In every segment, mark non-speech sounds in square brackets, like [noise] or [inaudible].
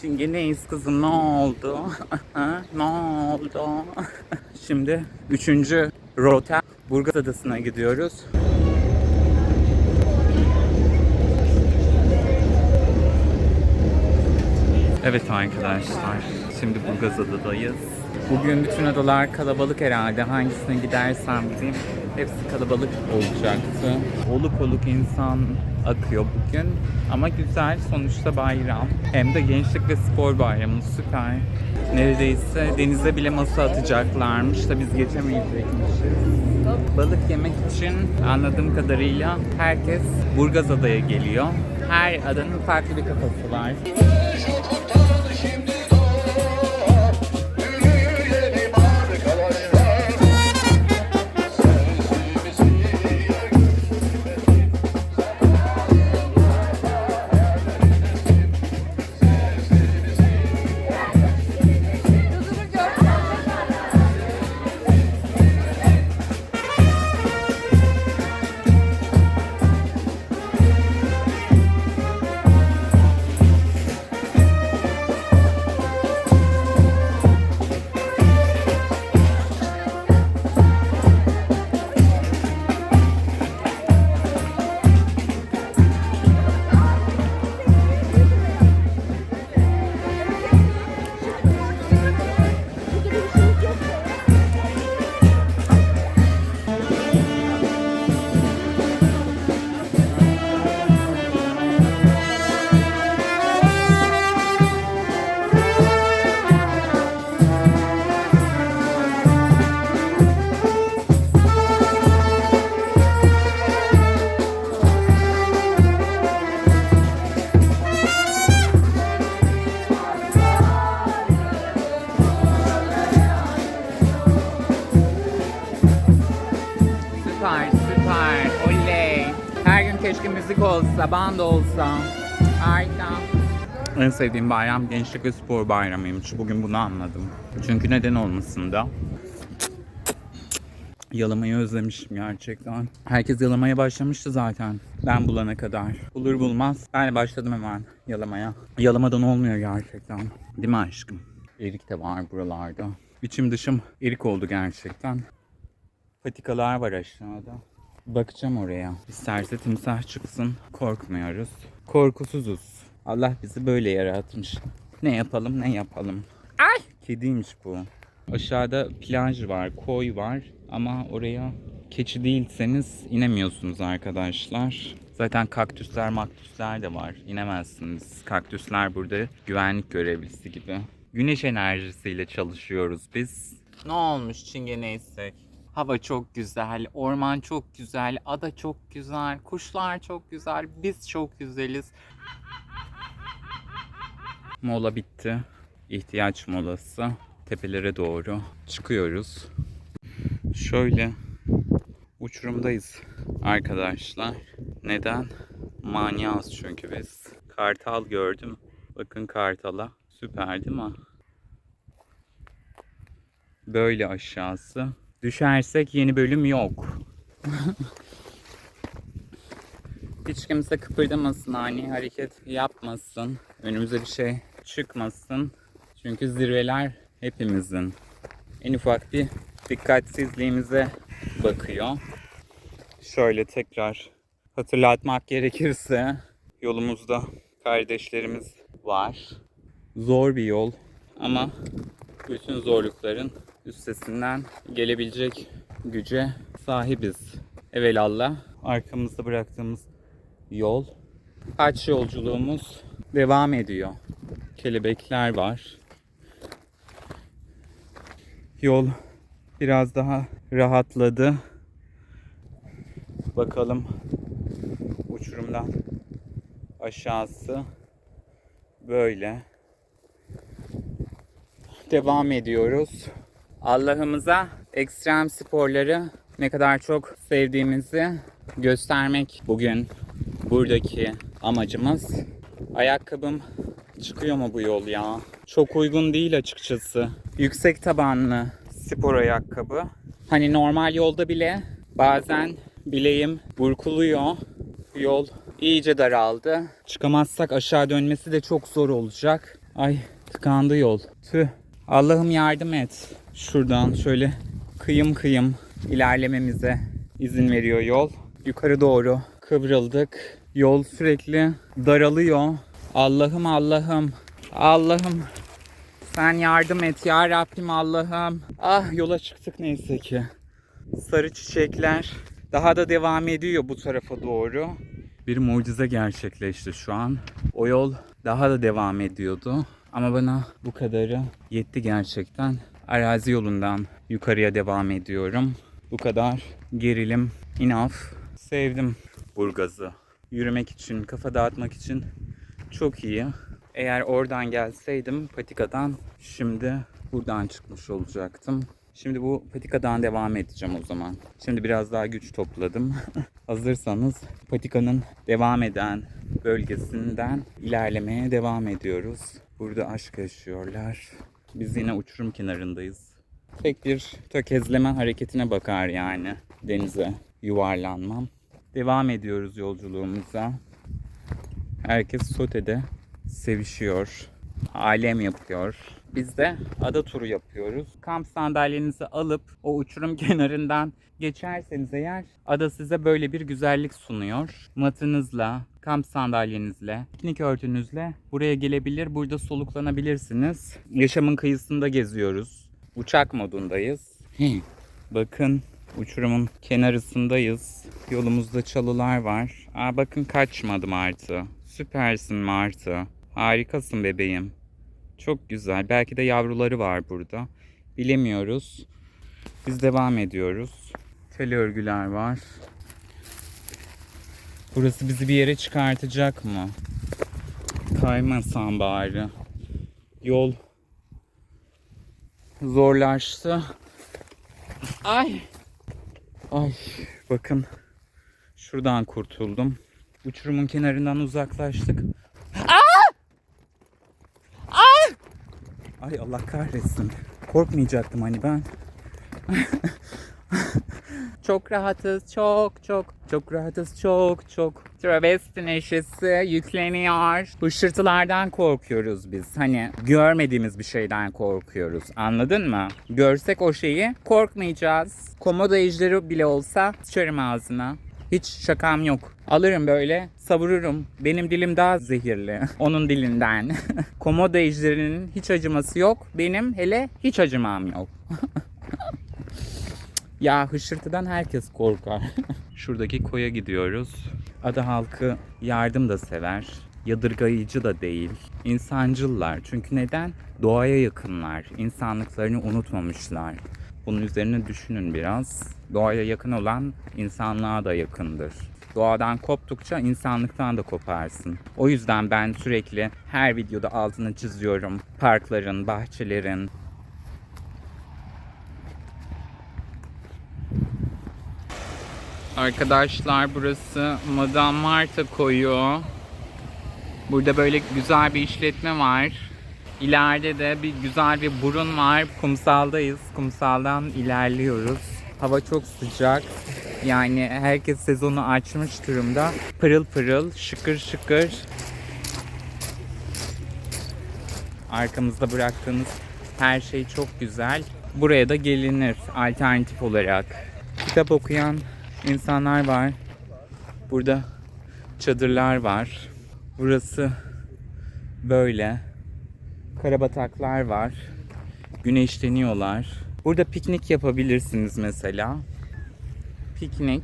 Çingeneyiz kızım ne oldu? [laughs] ne oldu? [laughs] Şimdi üçüncü rota Burgaz Adası'na gidiyoruz. Evet arkadaşlar, şimdi Burgaz Adadayız. Bugün bütün adalar kalabalık herhalde. Hangisine gidersem gideyim hepsi kalabalık olacaktı. Oluk oluk insan akıyor bugün. Ama güzel sonuçta bayram. Hem de gençlik ve spor bayramı süper. Neredeyse denize bile masa atacaklarmış da biz geçemeyecekmişiz. Balık yemek için anladığım kadarıyla herkes Burgaz Adaya geliyor. Her adanın farklı bir kafası var. Süper süper oley. Her gün keşke müzik olsa, band olsa. Harika. En sevdiğim bayram gençlik ve spor bayramıymış. Bugün bunu anladım. Çünkü neden olmasın da. Yalamayı özlemişim gerçekten. Herkes yalamaya başlamıştı zaten. Ben bulana kadar. Bulur bulmaz. De başladım hemen yalamaya. Yalamadan olmuyor gerçekten. Değil mi aşkım? Erik de var buralarda. İçim dışım erik oldu gerçekten. Patikalar var aşağıda. Bakacağım oraya. İsterse timsah çıksın. Korkmuyoruz. Korkusuzuz. Allah bizi böyle yaratmış. Ne yapalım ne yapalım. Ay! Kediymiş bu. Aşağıda plaj var, koy var ama oraya keçi değilseniz inemiyorsunuz arkadaşlar. Zaten kaktüsler maktüsler de var. İnemezsiniz. Kaktüsler burada güvenlik görevlisi gibi. Güneş enerjisiyle çalışıyoruz biz. Ne olmuş çingeneysek? Hava çok güzel, orman çok güzel, ada çok güzel, kuşlar çok güzel, biz çok güzeliz. Mola bitti. İhtiyaç molası. Tepelere doğru çıkıyoruz. Şöyle uçurumdayız arkadaşlar. Neden? Manyağız çünkü biz. Kartal gördüm. Bakın kartala. Süper değil mi? Böyle aşağısı. Düşersek yeni bölüm yok. Hiç kimse kıpırdamasın ani hareket yapmasın. Önümüze bir şey çıkmasın. Çünkü zirveler hepimizin. En ufak bir dikkatsizliğimize bakıyor. Şöyle tekrar hatırlatmak gerekirse yolumuzda kardeşlerimiz var. Zor bir yol ama bütün zorlukların üstesinden gelebilecek güce sahibiz. Evelallah arkamızda bıraktığımız yol. Haç yolculuğumuz devam ediyor. Kelebekler var. Yol biraz daha rahatladı. Bakalım uçurumdan aşağısı böyle. Devam ediyoruz. Allah'ımıza ekstrem sporları ne kadar çok sevdiğimizi göstermek bugün buradaki amacımız. Ayakkabım çıkıyor mu bu yol ya? Çok uygun değil açıkçası. Yüksek tabanlı spor ayakkabı. Hani normal yolda bile bazen bileğim burkuluyor. Yol iyice daraldı. Çıkamazsak aşağı dönmesi de çok zor olacak. Ay tıkandı yol. Tüh. Allah'ım yardım et. Şuradan şöyle kıyım kıyım ilerlememize izin veriyor yol. Yukarı doğru kıvrıldık. Yol sürekli daralıyor. Allah'ım Allah'ım. Allah'ım sen yardım et ya Rabbim Allah'ım. Ah yola çıktık neyse ki. Sarı çiçekler daha da devam ediyor bu tarafa doğru. Bir mucize gerçekleşti şu an. O yol daha da devam ediyordu. Ama bana bu kadarı yetti gerçekten. Arazi yolundan yukarıya devam ediyorum. Bu kadar gerilim, inaf. Sevdim Burgaz'ı. Yürümek için, kafa dağıtmak için çok iyi. Eğer oradan gelseydim patikadan şimdi buradan çıkmış olacaktım. Şimdi bu patikadan devam edeceğim o zaman. Şimdi biraz daha güç topladım. [laughs] Hazırsanız patikanın devam eden bölgesinden ilerlemeye devam ediyoruz. Burada aşk yaşıyorlar. Biz yine uçurum kenarındayız. Tek bir tökezleme hareketine bakar yani denize yuvarlanmam. Devam ediyoruz yolculuğumuza. Herkes sotede sevişiyor. Alem yapıyor. Biz de ada turu yapıyoruz. Kamp sandalyenizi alıp o uçurum [laughs] kenarından geçerseniz eğer ada size böyle bir güzellik sunuyor. Matınızla, kamp sandalyenizle, piknik örtünüzle buraya gelebilir, burada soluklanabilirsiniz. Yaşamın kıyısında geziyoruz. Uçak modundayız. Bakın uçurumun kenarısındayız. Yolumuzda çalılar var. Aa bakın kaçmadı Martı. Süpersin Martı. Harikasın bebeğim. Çok güzel. Belki de yavruları var burada. Bilemiyoruz. Biz devam ediyoruz. Tel örgüler var. Burası bizi bir yere çıkartacak mı? Kaymasam bari. Yol zorlaştı. Ay. Ay bakın. Şuradan kurtuldum. Uçurumun kenarından uzaklaştık. Ay Allah kahretsin. Korkmayacaktım hani ben. [laughs] çok rahatız çok çok. Çok rahatız çok çok. Travesti neşesi yükleniyor. Hışırtılardan korkuyoruz biz. Hani görmediğimiz bir şeyden korkuyoruz. Anladın mı? Görsek o şeyi korkmayacağız. Komodo ejderi bile olsa sıçarım ağzına. Hiç şakam yok. Alırım böyle savururum. Benim dilim daha zehirli. [laughs] Onun dilinden. [laughs] Komodo ejderinin hiç acıması yok. Benim hele hiç acımam yok. [laughs] ya hışırtıdan herkes korkar. Şuradaki koya gidiyoruz. Ada halkı yardım da sever. Yadırgayıcı da değil. İnsancıllar. Çünkü neden? Doğaya yakınlar. İnsanlıklarını unutmamışlar. Bunun üzerine düşünün biraz. Doğaya yakın olan insanlığa da yakındır. Doğadan koptukça insanlıktan da koparsın. O yüzden ben sürekli her videoda altını çiziyorum. Parkların, bahçelerin. Arkadaşlar burası Madame Marta koyu. Burada böyle güzel bir işletme var. İleride de bir güzel bir burun var. Kumsaldayız. Kumsaldan ilerliyoruz. Hava çok sıcak. Yani herkes sezonu açmış durumda. Pırıl pırıl, şıkır şıkır. Arkamızda bıraktığınız her şey çok güzel. Buraya da gelinir alternatif olarak. Kitap okuyan insanlar var. Burada çadırlar var. Burası böyle. Karabataklar var. Güneşleniyorlar. Burada piknik yapabilirsiniz mesela. Piknik.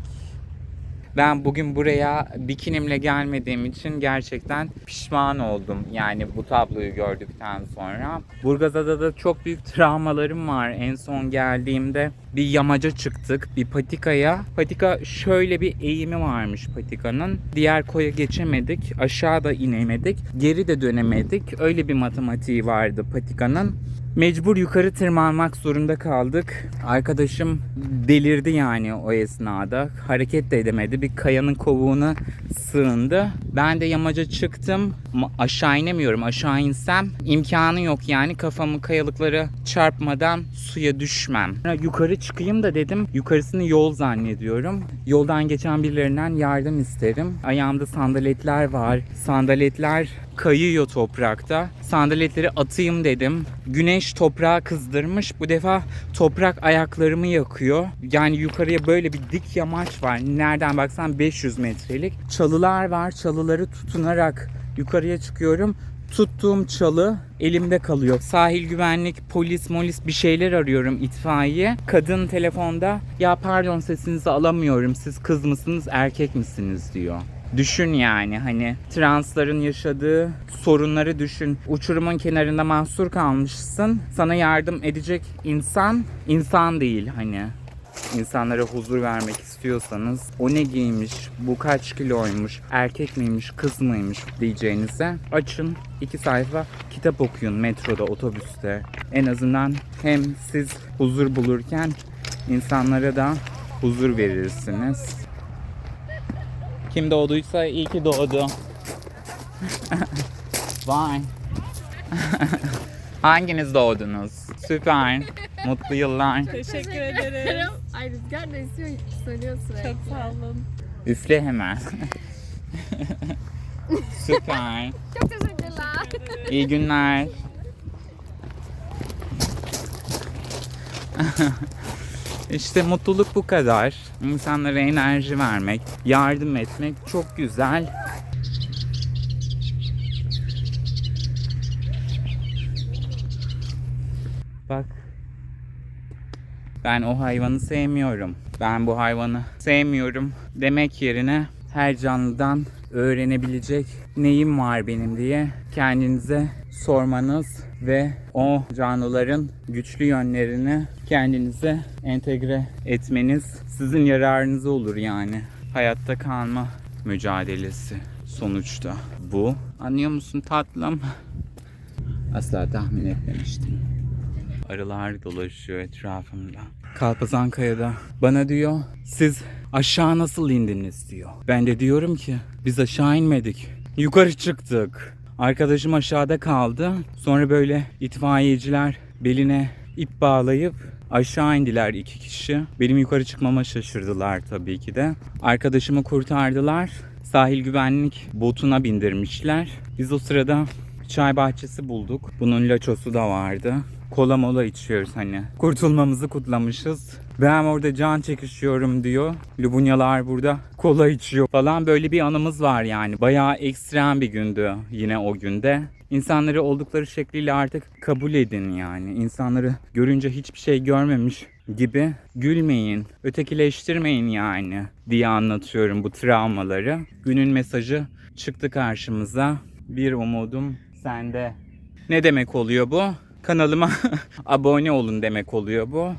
Ben bugün buraya bikinimle gelmediğim için gerçekten pişman oldum. Yani bu tabloyu gördükten sonra. Burgazada da çok büyük travmalarım var. En son geldiğimde bir yamaca çıktık. Bir patikaya. Patika şöyle bir eğimi varmış patikanın. Diğer koya geçemedik. Aşağıda inemedik. Geri de dönemedik. Öyle bir matematiği vardı patikanın. Mecbur yukarı tırmanmak zorunda kaldık. Arkadaşım delirdi yani o esnada. Hareket de edemedi. Bir kayanın kovuğuna sığındı. Ben de yamaca çıktım. Aşağı inemiyorum. Aşağı insem imkanı yok yani kafamı kayalıklara çarpmadan suya düşmem. Yukarı çıkayım da dedim. Yukarısını yol zannediyorum. Yoldan geçen birilerinden yardım isterim. Ayağımda sandaletler var. Sandaletler kayıyor toprakta. Sandaletleri atayım dedim. Güneş toprağı kızdırmış. Bu defa toprak ayaklarımı yakıyor. Yani yukarıya böyle bir dik yamaç var. Nereden baksan 500 metrelik. Çalılar var. Çalıları tutunarak yukarıya çıkıyorum. Tuttuğum çalı elimde kalıyor. Sahil güvenlik, polis, molis bir şeyler arıyorum itfaiye. Kadın telefonda ya pardon sesinizi alamıyorum siz kız mısınız erkek misiniz diyor. Düşün yani hani transların yaşadığı sorunları düşün. Uçurumun kenarında mahsur kalmışsın. Sana yardım edecek insan insan değil hani. İnsanlara huzur vermek istiyorsanız o ne giymiş, bu kaç kiloymuş, erkek miymiş, kız mıymış diyeceğinize açın iki sayfa kitap okuyun metroda, otobüste. En azından hem siz huzur bulurken insanlara da huzur verirsiniz. Kim doğduysa iyi ki doğdu. [laughs] Vay. [laughs] Hanginiz doğdunuz? Süper. Mutlu yıllar. Teşekkür ederim. Ay Rüzgar da istiyor, söylüyor sürekli. Çok sağ olun. Üfle hemen. [laughs] Süper. Çok teşekkürler. İyi günler. [laughs] işte mutluluk bu kadar. İnsanlara enerji vermek, yardım etmek çok güzel. Ben o hayvanı sevmiyorum. Ben bu hayvanı sevmiyorum demek yerine her canlıdan öğrenebilecek neyim var benim diye kendinize sormanız ve o canlıların güçlü yönlerini kendinize entegre etmeniz sizin yararınıza olur yani. Hayatta kalma mücadelesi sonuçta bu. Anlıyor musun tatlım? Asla tahmin etmemiştim. Arılar dolaşıyor etrafımda. Kalpazan Kaya'da bana diyor siz aşağı nasıl indiniz diyor. Ben de diyorum ki biz aşağı inmedik. Yukarı çıktık. Arkadaşım aşağıda kaldı. Sonra böyle itfaiyeciler beline ip bağlayıp aşağı indiler iki kişi. Benim yukarı çıkmama şaşırdılar tabii ki de. Arkadaşımı kurtardılar. Sahil güvenlik botuna bindirmişler. Biz o sırada çay bahçesi bulduk. Bunun laçosu da vardı. Kola mola içiyoruz hani. Kurtulmamızı kutlamışız. Ben orada can çekişiyorum diyor. Lubunyalar burada kola içiyor falan. Böyle bir anımız var yani. Bayağı ekstrem bir gündü yine o günde. İnsanları oldukları şekliyle artık kabul edin yani. İnsanları görünce hiçbir şey görmemiş gibi gülmeyin, ötekileştirmeyin yani diye anlatıyorum bu travmaları. Günün mesajı çıktı karşımıza. Bir umudum sende. Ne demek oluyor bu? Kanalıma [laughs] abone olun demek oluyor bu.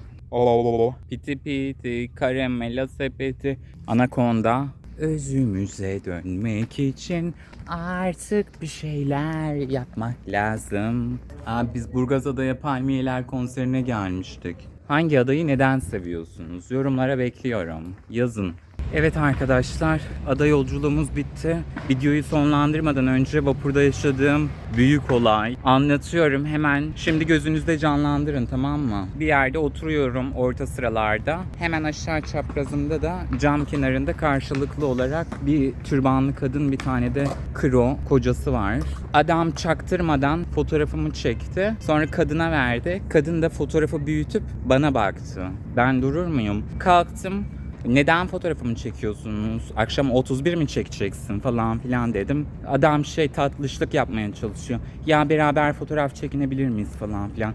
Piti piti, karamela sepeti, anakonda. Özümüze dönmek için artık bir şeyler yapmak lazım. Abi biz Burgazada'ya Palmiyeler konserine gelmiştik. Hangi adayı neden seviyorsunuz? Yorumlara bekliyorum. Yazın. Evet arkadaşlar, ada yolculuğumuz bitti. Videoyu sonlandırmadan önce vapurda yaşadığım büyük olay anlatıyorum hemen. Şimdi gözünüzde canlandırın tamam mı? Bir yerde oturuyorum orta sıralarda. Hemen aşağı çaprazımda da cam kenarında karşılıklı olarak bir türbanlı kadın bir tane de kro kocası var. Adam çaktırmadan fotoğrafımı çekti. Sonra kadına verdi. Kadın da fotoğrafı büyütüp bana baktı. Ben durur muyum? Kalktım neden fotoğrafımı çekiyorsunuz? Akşam 31 mi çekeceksin falan filan dedim. Adam şey tatlışlık yapmaya çalışıyor. Ya beraber fotoğraf çekinebilir miyiz falan filan.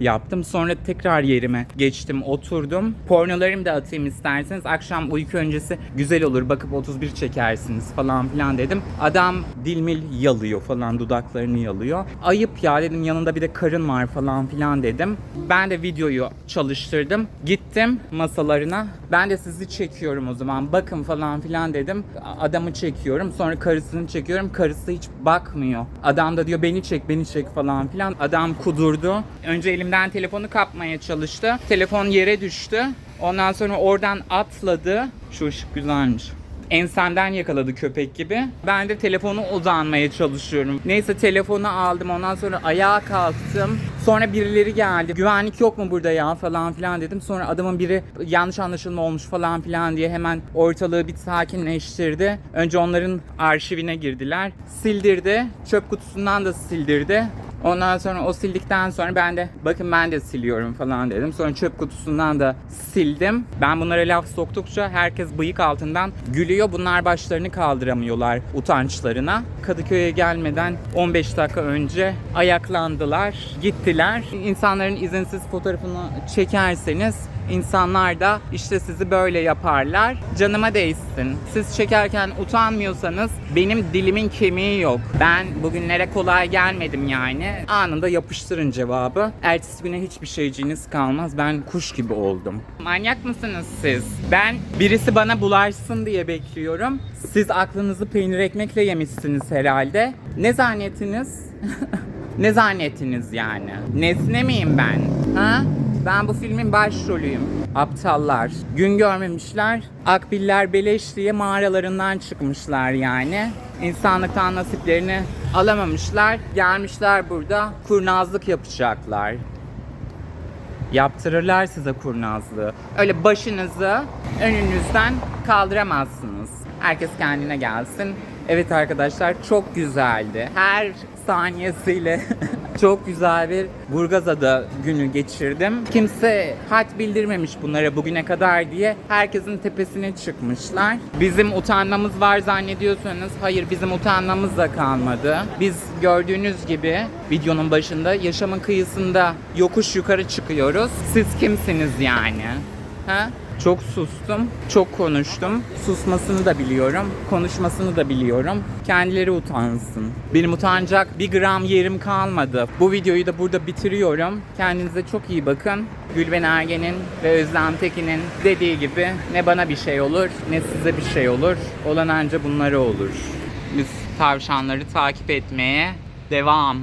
Yaptım sonra tekrar yerime geçtim oturdum. Pornolarımı da atayım isterseniz. Akşam uyku öncesi güzel olur bakıp 31 çekersiniz falan filan dedim. Adam dilmil yalıyor falan dudaklarını yalıyor. Ayıp ya dedim yanında bir de karın var falan filan dedim. Ben de videoyu çalıştırdım. Gittim masalarına. Ben de sizi çekiyorum o zaman bakın falan filan dedim. Adamı çekiyorum sonra karısını çekiyorum. Karısı hiç bakmıyor. Adam da diyor beni çek beni çek falan filan. Adam kudurdu. Önce elimden telefonu kapmaya çalıştı. Telefon yere düştü. Ondan sonra oradan atladı. Şu ışık güzelmiş. ensemden yakaladı köpek gibi. Ben de telefonu uzanmaya çalışıyorum. Neyse telefonu aldım ondan sonra ayağa kalktım. Sonra birileri geldi. Güvenlik yok mu burada ya falan filan dedim. Sonra adamın biri yanlış anlaşılma olmuş falan filan diye hemen ortalığı bir sakinleştirdi. Önce onların arşivine girdiler. Sildirdi. Çöp kutusundan da sildirdi. Ondan sonra o sildikten sonra ben de bakın ben de siliyorum falan dedim. Sonra çöp kutusundan da sildim. Ben bunlara laf soktukça herkes bıyık altından gülüyor. Bunlar başlarını kaldıramıyorlar utançlarına. Kadıköy'e gelmeden 15 dakika önce ayaklandılar, gittiler. İnsanların izinsiz fotoğrafını çekerseniz İnsanlar da işte sizi böyle yaparlar. Canıma değsin. Siz çekerken utanmıyorsanız benim dilimin kemiği yok. Ben bugünlere kolay gelmedim yani. Anında yapıştırın cevabı. Ertesi güne hiçbir şeyciğiniz kalmaz. Ben kuş gibi oldum. Manyak mısınız siz? Ben birisi bana bulaşsın diye bekliyorum. Siz aklınızı peynir ekmekle yemişsiniz herhalde. Ne zannettiniz? [laughs] ne zannettiniz yani? Nesne miyim ben? Ha? Ben bu filmin başrolüyüm. Aptallar. Gün görmemişler. Akbiller beleş diye mağaralarından çıkmışlar yani. İnsanlıktan nasiplerini alamamışlar. Gelmişler burada kurnazlık yapacaklar. Yaptırırlar size kurnazlığı. Öyle başınızı önünüzden kaldıramazsınız. Herkes kendine gelsin. Evet arkadaşlar çok güzeldi. Her saniyesiyle [laughs] çok güzel bir Burgazada günü geçirdim. Kimse had bildirmemiş bunlara bugüne kadar diye herkesin tepesine çıkmışlar. Bizim utanmamız var zannediyorsanız hayır bizim utanmamız da kalmadı. Biz gördüğünüz gibi videonun başında yaşamın kıyısında yokuş yukarı çıkıyoruz. Siz kimsiniz yani? Ha? Çok sustum, çok konuştum. Susmasını da biliyorum, konuşmasını da biliyorum. Kendileri utansın. Benim utanacak bir gram yerim kalmadı. Bu videoyu da burada bitiriyorum. Kendinize çok iyi bakın. Gülben Ergen'in ve Özlem Tekin'in dediği gibi ne bana bir şey olur ne size bir şey olur. Olan anca bunlara olur. Biz tavşanları takip etmeye devam.